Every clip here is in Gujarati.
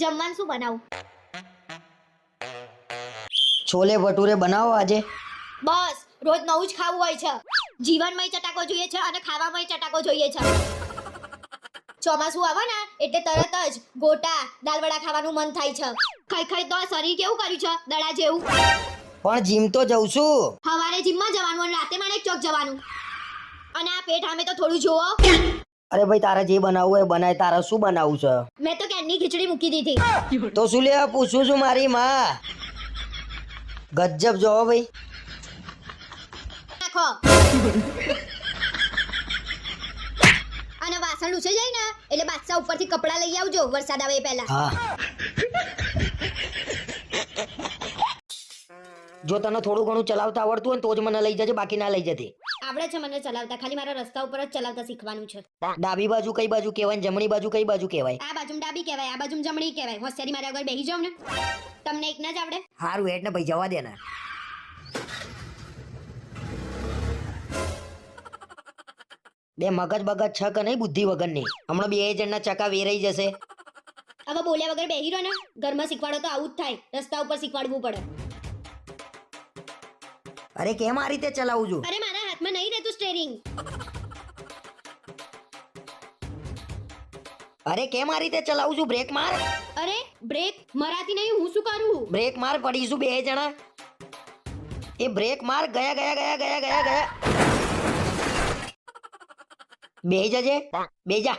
જમવાનું શું બનાવું? છોલે ભટુરે બનાવો આજે. બસ રોજ નવું જ ખાવું હોય છે. જીવનમાંય ચટાકો જોઈએ છે અને ખાવામાંય ચટાકો જોઈએ છે. ચોમાસું આવે ને એટલે તરત જ ગોટા દાલવડા ખાવાનું મન થાય છે. ખાઈ ખાઈ તો શરીર કેવું કર્યું છે? દડા જેવું. પણ જીમ તો જઉં છું. સવારે જીમમાં જવાનું અને રાતે માણેક ચોક જવાનું. અને આ પેટ આમે તો થોડું જોવો અરે ભાઈ તારે જે બનાવવું હોય બનાય. તારે શું બનાવવું છે? મેં તો કેનની ખીચડી મૂકી દીધી. તો શું લેવા પૂછું છું મારી માં. ગજબ જો ભાઈ. નાખો. અને વાસણ ઉછે જાય ને એટલે બાદશાહ ઉપરથી કપડા લઈ આવજો. વરસાદ આવે પહેલા. જો તને થોડું ઘણું ચલાવતા આવડતું હોય તો જ મને લઈ જજે બાકી ના લઈ જતી. આવડે છે મને ચલાવતા. ખાલી મારા રસ્તા ઉપર જ ચલાવતા શીખવાનું છે. ડાબી બાજુ કઈ બાજુ કહેવાય જમણી બાજુ કઈ બાજુ કહેવાય? આ બાજુ ડાબી કહેવાય આ બાજુ જમણી કહેવાય. હોશિયારી મારા આગળ બેહી જાવ ને તમને એક ના જ આવડે. હારું હેડ ને ભાઈ જવા દે ને. બે મગજ બગજ છક નહીં બુદ્ધિ વગરની? હમણાં બે જણના ચકા વેરાઈ જશે. હવે બોલ્યા વગર બેહી રહ્યો ને. ઘરમાં શીખવાડો તો આવું જ થાય. રસ્તા ઉપર શીખવાડવું પડે. અરે કેમ આ રીતે ચલાવું છું? અરે હાથમાં નહીં રહેતું સ્ટેરિંગ અરે કેમ આ રીતે ચલાવું છું? બ્રેક માર. અરે બ્રેક મરાતી નહીં હું શું કરું? બ્રેક માર પડીશું બે જણા. એ બ્રેક માર ગયા ગયા ગયા ગયા ગયા ગયા. બે જજે. બે જા.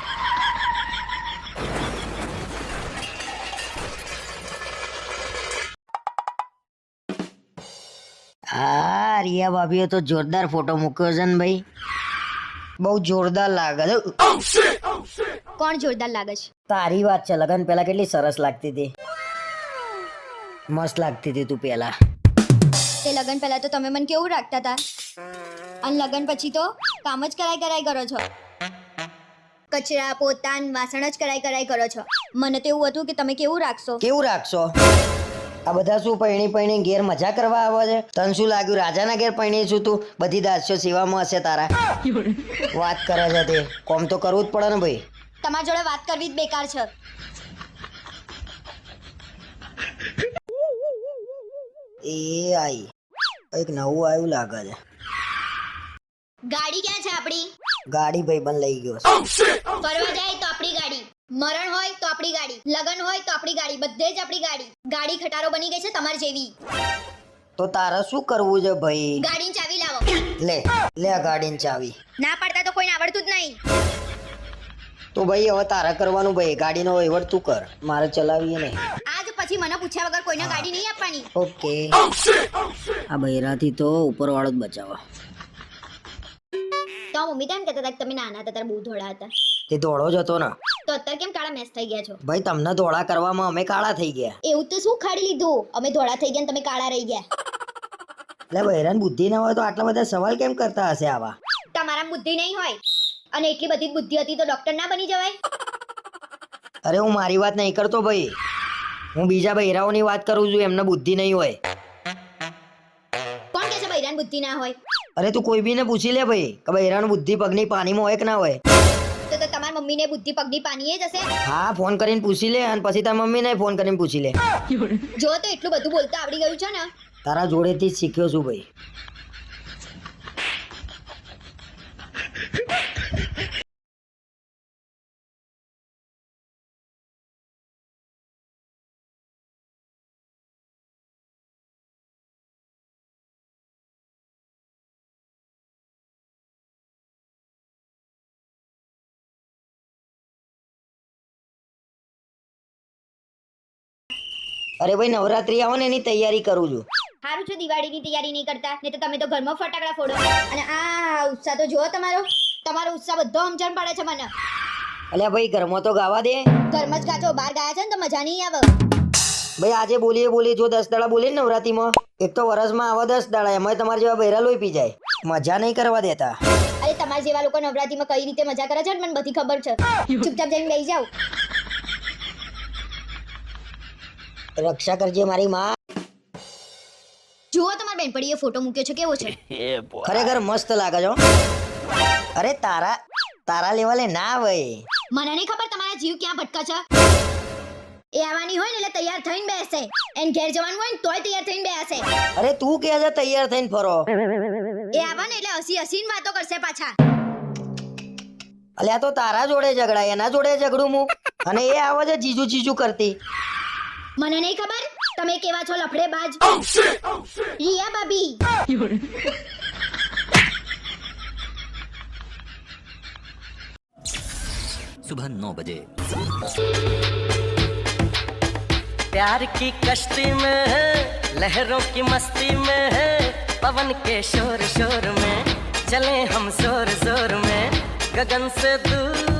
હા રિયા ભાભીએ તો જોરદાર ફોટો મૂક્યો છે ને ભાઈ. બહુ જોરદાર લાગે છે. કોણ જોરદાર લાગે છે? તારી વાત છે લગન પહેલા કેટલી સરસ લાગતી હતી. મસ્ત લાગતી હતી તું પહેલા. તે લગન પહેલા તો તમે મને કેવું રાખતા હતા? અને લગન પછી તો કામ જ કરાય કરાય કરો છો. કચરા પોતાન વાસણ જ કરાય કરાય કરો છો. મને તો એવું હતું કે તમે કેવું રાખશો? કેવું રાખશો? આ બધા શું પૈણી પૈણી ઘેર મજા કરવા આવે છે? તને શું લાગ્યું રાજાના ઘેર પૈણી છું તું? બધી દાસ્યો સેવામાં હશે તારા. વાત કરે છે તે. કોમ તો કરવું જ પડે ને ભાઈ. તમારી જોડે વાત કરવી જ બેકાર છે. એ આઈ. એક નવું આવ્યું લાગે છે. ગાડી ક્યાં છે આપણી? ગાડી ભાઈ બંધ લઈ ગયો છે. ફરવા જાય તો આપણી ગાડી. મરણ હોય તો આપણી ગાડી લગન હોય તો આપણી ગાડી બધે જ આપણી ગાડી. ગાડી ખટારો બની ગઈ છે તમાર જેવી. તો તારે શું કરવું છે ભાઈ? ગાડીની ચાવી લાવો. લે લે આ ગાડીની ચાવી. ના પાડતા તો કોઈને આવડતું જ નહીં. તો ભાઈ હવે તારે કરવાનું ભાઈ ગાડીનો વહીવટ તું કર. મારે ચલાવીએ નહીં. આજ પછી મને પૂછ્યા વગર કોઈને ગાડી નહીં આપવાની. ઓકે. આ બૈરાથી તો ઉપરવાળો જ બચાવો. તો મમ્મી તેમ કહેતા હતા કે તમે નાના હતા ત્યારે બહુ ધોળા હતા. તે ધોળો જ હતો ને. તો અત્યારે કેમ કાળા મેસ થઈ ગયા છો? ભાઈ તમને ધોળા કરવામાં અમે કાળા થઈ ગયા. એવું તો શું ખાડી લીધું? અમે ધોળા થઈ ગયા ને તમે કાળા રહી ગયા. એટલે બૈરાન બુદ્ધિ ના હોય તો આટલા બધા સવાલ કેમ કરતા હશે આવા? તમારા બુદ્ધિ નહીં હોય. અને એટલી બધી બુદ્ધિ હતી તો ડોક્ટર ના બની જવાય. અરે હું મારી વાત નહીં કરતો ભાઈ. હું બીજા બૈરાઓની વાત કરું છું એમને બુદ્ધિ નહીં હોય. કોણ કે છે બૈરાન બુદ્ધિ ના હોય? અરે તું કોઈ બીને પૂછી લે ભાઈ કે બૈરાનું બુદ્ધિ પગની પાણીમાં હોય કે ના હોય. તો તો તમારી મમ્મીને બુદ્ધિ પગની પાનીએ જ હશે? હા ફોન કરીને પૂછી લે અને પછી તારા મમ્મીને ફોન કરીને પૂછી લે. જો તો એટલું બધું બોલતા આવડી ગયું છે ને. તારા જોડેથી જ શીખ્યો છું ભાઈ. અરે ભાઈ નવરાત્રી આવે ને એની તૈયારી કરું છું. સારું છે દિવાળીની તૈયારી નહીં કરતા? નહીં તો તમે તો ઘરમાં ફટાકડા ફોડો. અને આ ઉત્સાહ તો જુઓ તમારો. તમારો ઉત્સાહ બધો સમજણ પડે છે મને. અલ્યા ભાઈ ઘરમાં તો ગાવા દે. ઘરમાં જ ગાજો બહાર ગાયા છે ને તો મજા નહીં આવે. ભાઈ આજે બોલીએ બોલીએ જો દસ દાડા બોલીએ નવરાત્રી નવરાત્રીમાં એક તો વરસમાં આવા દસ દાડા એમાં તમારા જેવા બૈરા લોહી પી જાય. મજા નહીં કરવા દેતા. અરે તમારા જેવા લોકો નવરાત્રીમાં કઈ રીતે મજા કરે છે ને મને બધી ખબર છે. ચૂપચાપ જઈને બેસી જાઓ. રક્ષા કરજે મારી માં. જુઓ તમારા બેનપણીએ ફોટો મૂક્યો છે કેવો છે? ખરેખર મસ્ત લાગે છો અરે તારા તારા લેવલે ના ભાઈ મને નહીં ખબર તમારા જીવ ક્યાં ભટકા છે? એ આવવાની હોય ને એટલે તૈયાર થઈને બેસે. એન ઘેર જવાનું હોય ને તોય તૈયાર થઈને બેસે. અરે તું કે છે તૈયાર થઈને ફરો. એ આવા ને એટલે હસી હસીને વાતો કરશે પાછા. અલ્યા તો તારા જોડે ઝઘડા એના જોડે ઝઘડું હું અને એ આવે છે જીજુ જીજુ કરતી. મને નહીં ખબર તમે કેવા છો લફડે બાજ રિયા બાબી सुबह नौ बजे प्यार की कश्ती में है लहरों की मस्ती में है पवन के शोर शोर में चले हम जोर जोर में गगन से दूर